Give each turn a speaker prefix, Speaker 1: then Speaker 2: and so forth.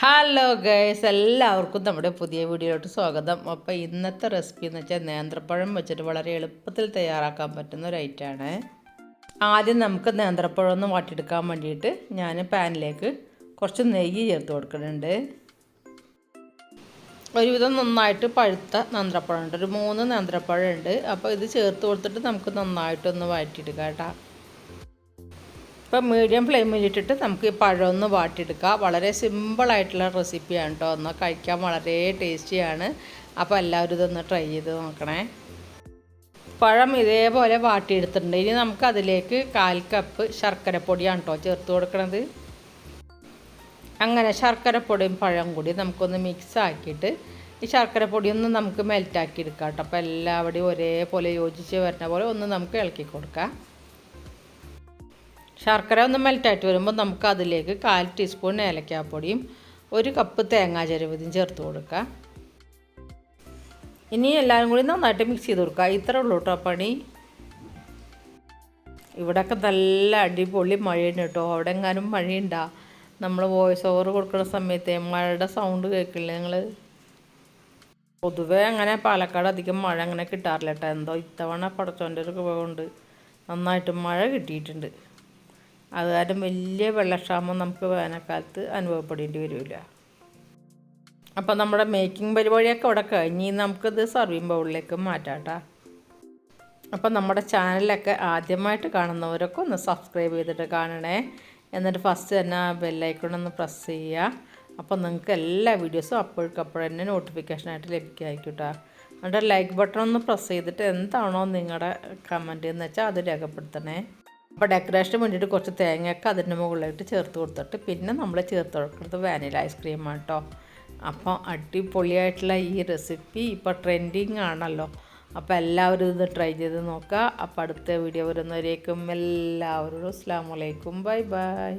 Speaker 1: Hello guys എല്ലാവർക്കും നമ്മുടെ പുതിയ വീഡിയോയിലോട്ട് സ്വാഗതം. അപ്പോൾ ഇന്നത്തെ റെസിപ്പി എന്ന് വെച്ചാൽ നേന്ത്രപ്പഴം വെച്ചിട്ട് വളരെ എളുപ്പത്തിൽ തയ്യാറാക്കാൻ പറ്റുന്ന ഒരു ഐറ്റമാണ് ആദ്യം നമുക്ക് നേന്ത്രപ്പഴം ഒന്ന് വാട്ടിയെടുക്കാൻ വേണ്ടിയിട്ട് ഞാൻ പാനിലേക്ക് കുറച്ച് നെയ്യ് ചേർത്ത് കൊടുക്കുന്നുണ്ട്. ഒരുവിധം നന്നായിട്ട് പഴുത്ത നേന്ത്രപ്പഴം ഉണ്ട്. ഒരു മൂന്ന് നേന്ത്രപ്പഴം ഉണ്ട്. അപ്പോൾ ഇത് ചേർത്ത് കൊടുത്തിട്ട് നമുക്ക് നന്നായിട്ടൊന്ന് വാറ്റിയെടുക്കാം കേട്ടോ. ഇപ്പം മീഡിയം ഫ്ലെയിമിലിട്ടിട്ട് നമുക്ക് ഈ പഴം ഒന്ന് വാട്ടിയെടുക്കാം. വളരെ സിമ്പിളായിട്ടുള്ള റെസിപ്പിയാണ് കേട്ടോ. ഒന്ന് കഴിക്കാൻ വളരെ ടേസ്റ്റിയാണ്. അപ്പോൾ എല്ലാവരും ഇതൊന്ന് ട്രൈ ചെയ്ത് നോക്കണേ. പഴം ഇതേപോലെ വാട്ടിയെടുത്തിട്ടുണ്ട്. ഇനി നമുക്ക് അതിലേക്ക് കാൽ കപ്പ് ശർക്കരപ്പൊടിയാണ് കേട്ടോ ചേർത്ത് കൊടുക്കണത്. അങ്ങനെ ശർക്കരപ്പൊടിയും പഴം കൂടി നമുക്കൊന്ന് മിക്സ് ആക്കിയിട്ട് ഈ ശർക്കരപ്പൊടി ഒന്ന് നമുക്ക് മെൽറ്റാക്കി എടുക്കാം കേട്ടോ. അപ്പോൾ എല്ലാവരുടെയും ഒരേപോലെ യോജിച്ച് വരുന്ന പോലെ ഒന്ന് നമുക്ക് ഇളക്കി കൊടുക്കാം. ശർക്കര ഒന്ന് മെൽറ്റായിട്ട് വരുമ്പോൾ നമുക്ക് അതിലേക്ക് കാൽ ടീസ്പൂൺ ഏലക്കാപ്പൊടിയും ഒരു കപ്പ് തേങ്ങാ ചരുവതിയും ചേർത്ത് കൊടുക്കുക ഇനി എല്ലാവരും കൂടി നന്നായിട്ട് മിക്സ് ചെയ്ത് കൊടുക്കുക ഇത്ര ഉള്ളൂ കേട്ടോ പണി. ഇവിടെയൊക്കെ നല്ല അടിപൊളി മഴയുണ്ട് കേട്ടോ അവിടെ എങ്ങാനും മഴയുണ്ടാ? നമ്മൾ വോയിസ് ഓവർ കൊടുക്കുന്ന സമയത്ത് മഴയുടെ സൗണ്ട് കേൾക്കില്ല നിങ്ങൾ പൊതുവേ അങ്ങനെ പാലക്കാട് അധികം മഴ അങ്ങനെ കിട്ടാറില്ല കേട്ടോ എന്തോ ഇത്തവണ പടച്ചോന്റെ ഒരു കൊണ്ട് നന്നായിട്ട് മഴ കിട്ടിയിട്ടുണ്ട്. അത് കാരണം വലിയ വെള്ളക്ഷാമം നമുക്ക് വേനൽക്കാലത്ത് അനുഭവപ്പെടേണ്ടി വരില്ല. അപ്പോൾ നമ്മുടെ മേക്കിംഗ് പരിപാടിയൊക്കെ അവിടെ കഴിഞ്ഞ് നമുക്കിത് സർവിങ് ബൗളിലേക്ക് മാറ്റാം കേട്ടോ അപ്പോൾ നമ്മുടെ ചാനലൊക്കെ ആദ്യമായിട്ട് കാണുന്നവരൊക്കെ ഒന്ന് സബ്സ്ക്രൈബ് ചെയ്തിട്ട് കാണണേ. എന്നിട്ട് ഫസ്റ്റ് തന്നെ ബെല്ലൈക്കൺ ഒന്ന് പ്രസ് ചെയ്യുക. അപ്പോൾ നിങ്ങൾക്ക് എല്ലാ വീഡിയോസും അപ്പോഴേക്കപ്പോഴും നോട്ടിഫിക്കേഷനായിട്ട് ലഭിക്കുമായിരിക്കും കേട്ടോ എന്നിട്ട് ലൈക്ക് ബട്ടൺ ഒന്ന് പ്രസ് ചെയ്തിട്ട് എന്താണോ നിങ്ങളുടെ കമന്റ് എന്ന് വെച്ചാൽ അത് രേഖപ്പെടുത്തണേ. അപ്പോൾ ഡെക്കറേഷന് വേണ്ടിയിട്ട് കുറച്ച് തേങ്ങയൊക്കെ അതിന്റെ മുകളിലായിട്ട് ചേർത്ത് കൊടുത്തിട്ട് പിന്നെ നമ്മൾ ചേർത്ത് കൊടുക്കുന്നത് വാനില ഐസ്ക്രീമാണ് കേട്ടോ അപ്പോൾ അടിപൊളിയായിട്ടുള്ള ഈ റെസിപ്പി ഇപ്പോൾ ട്രെൻഡിങ് ആണല്ലോ. അപ്പോൾ എല്ലാവരും ഇത് ട്രൈ ചെയ്ത് നോക്കുക അപ്പോൾ അടുത്ത വീഡിയോ വരുന്നവരേക്കും എല്ലാവരോടും അസ്സാം വലൈക്കും ബൈ ബൈ